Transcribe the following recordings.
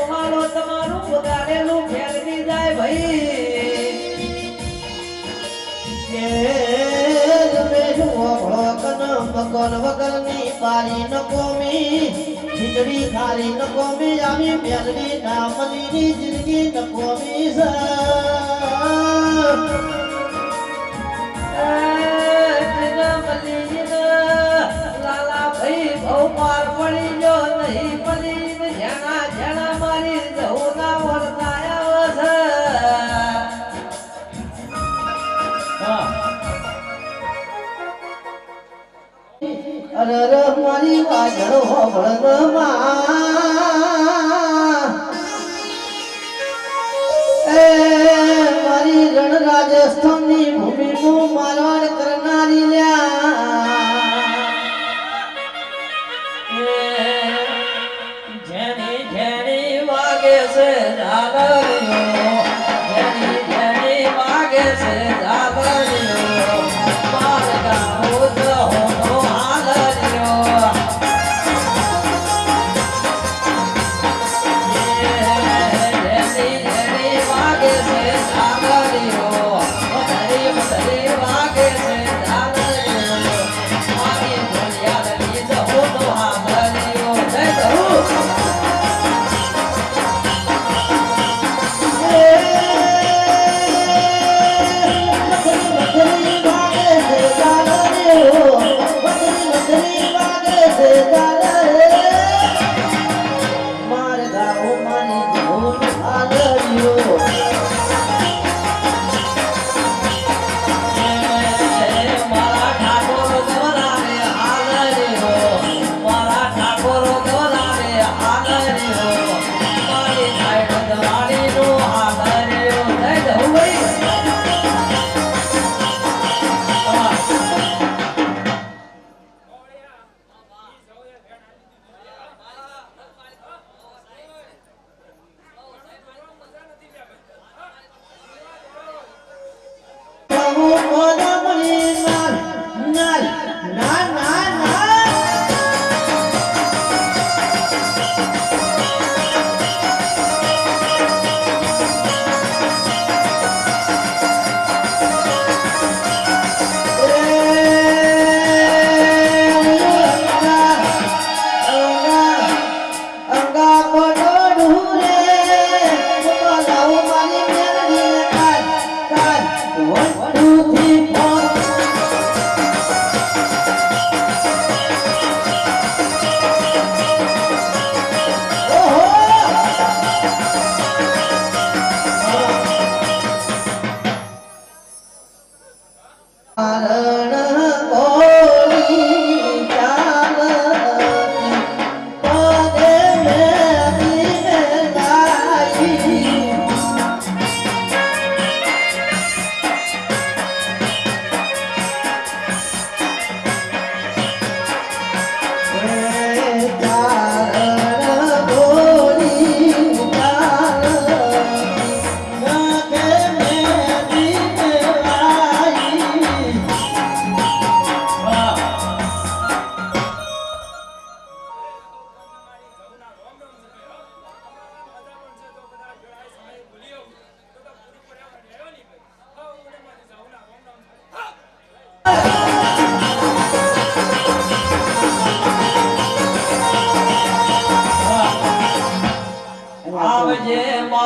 જમવાનો તમારું બગાડેલું ફેરવી જાય ભાઈ. વગરની પારી ન કોમી ખીચડી ખારી ન કોમી આવી મેલડી નામની જિંદગી ન કોમી છે મારી વાજળ હોભળનમાં એ મારી રણ રાજસ્થાનની ભૂમિનું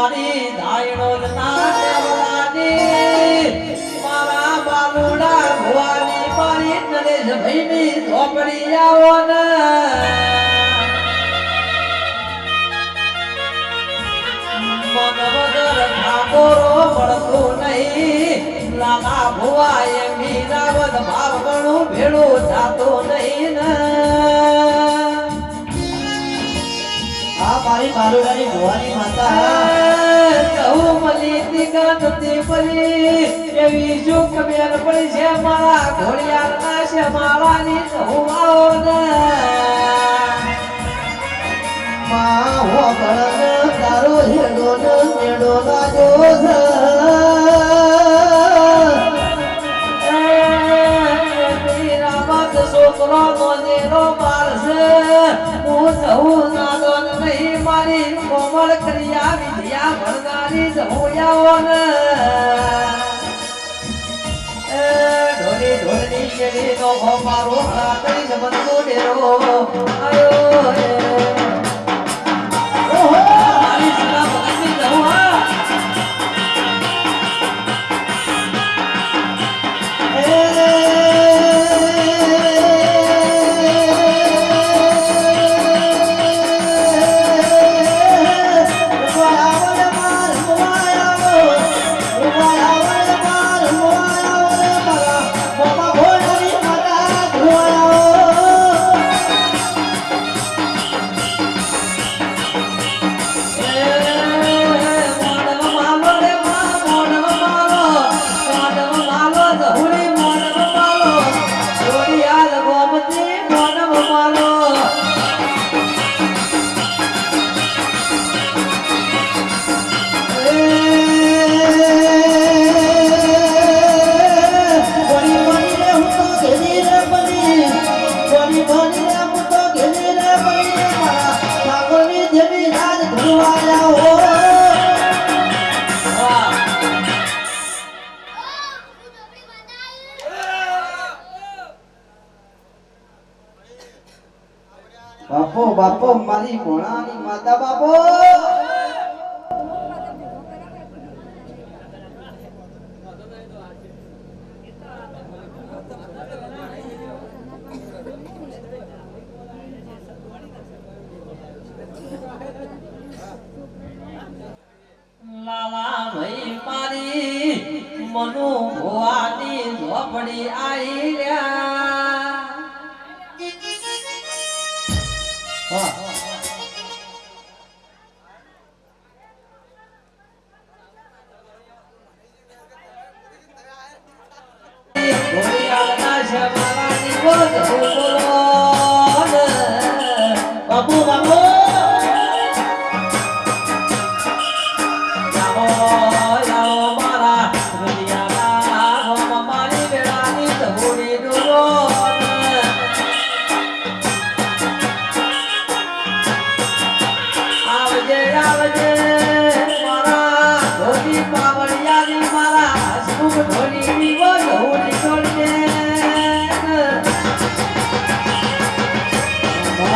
મારી ધાયણો ના દેવલાની મારા બાલુડા ભુવાની મારી નરેશ ભાઈની ઝોપડી આવો ને. મન વગર ઠાકોરો મળતું નહીં. લાલા ભુવા એમની રાવત ભાવ આ મારી બાલુડાની ભુવાની માતા. કહું મલી તીકા નથી પડી એવી શું ખબર પડી છે મારા ઘોડિયાર ના છે મારાની કહું આવો ને. માં હો ભળન તારો હેડો ન મેડો લાજો છે. મારી કોમળ અક્ષરિયા વિદ્યા ભણનારી જહોયાઓને એ ઢોલી ઢોલની કેરીનો મારો રાતરી સંબંધો ડેરો આયો. બાપો બાપો મારી ભોણાની માતા બાપો! લાલા ભાઈ મારી મનુ ભોવાની ઝોપડી આઈ લ્યા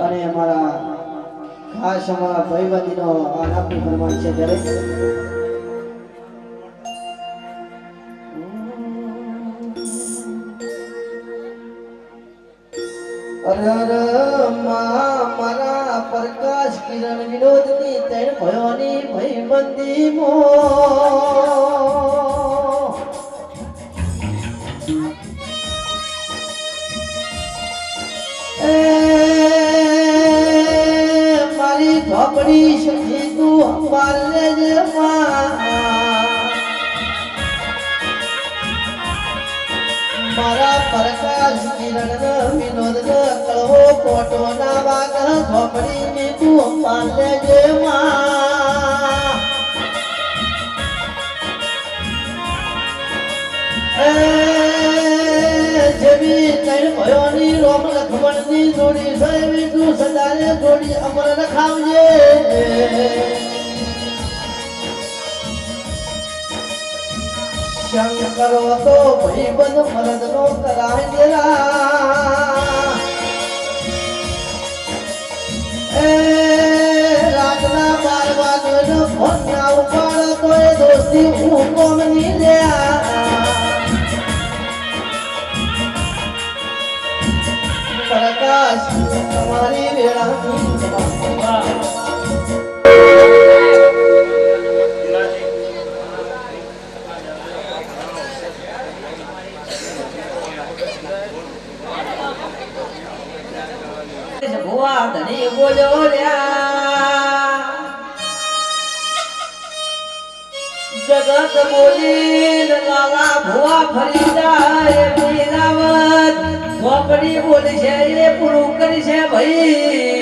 અને અમારા ખાસ અમારા ભાઈબંધીનો આ આપણી ફરમાન છે દરેક પ્રકાશ કિરણ વિનોદની ત્રણ ભયોની ભાઈબંધી મો મારી શકી તું અંબાર લેજે માં મારા પ્રકાશ કિરણ વિનોદ કળવો કોટો ના વાગ ઝોપડી ની તું અંબાર લેજે માં એ જેવી ત્રણ ભયોની રોમ લખમણની જોડી તું સદાને જોડી અમર રખાવજે. શંકરો તો ભાઈબંધ મરદનો કરાય દેરા એ રાતના બાર વાગ્યાનો ફોન ના ઉપાડો તો દોસ્તી હું કોમની લ્યા. તમારી વેળા બોલ્યો લ્યા જગત બોલી લાલા ભુવા ફરી જાય મેરાવત ઝોપડી બોલી છે એ પૂરું કરી છે ભાઈ.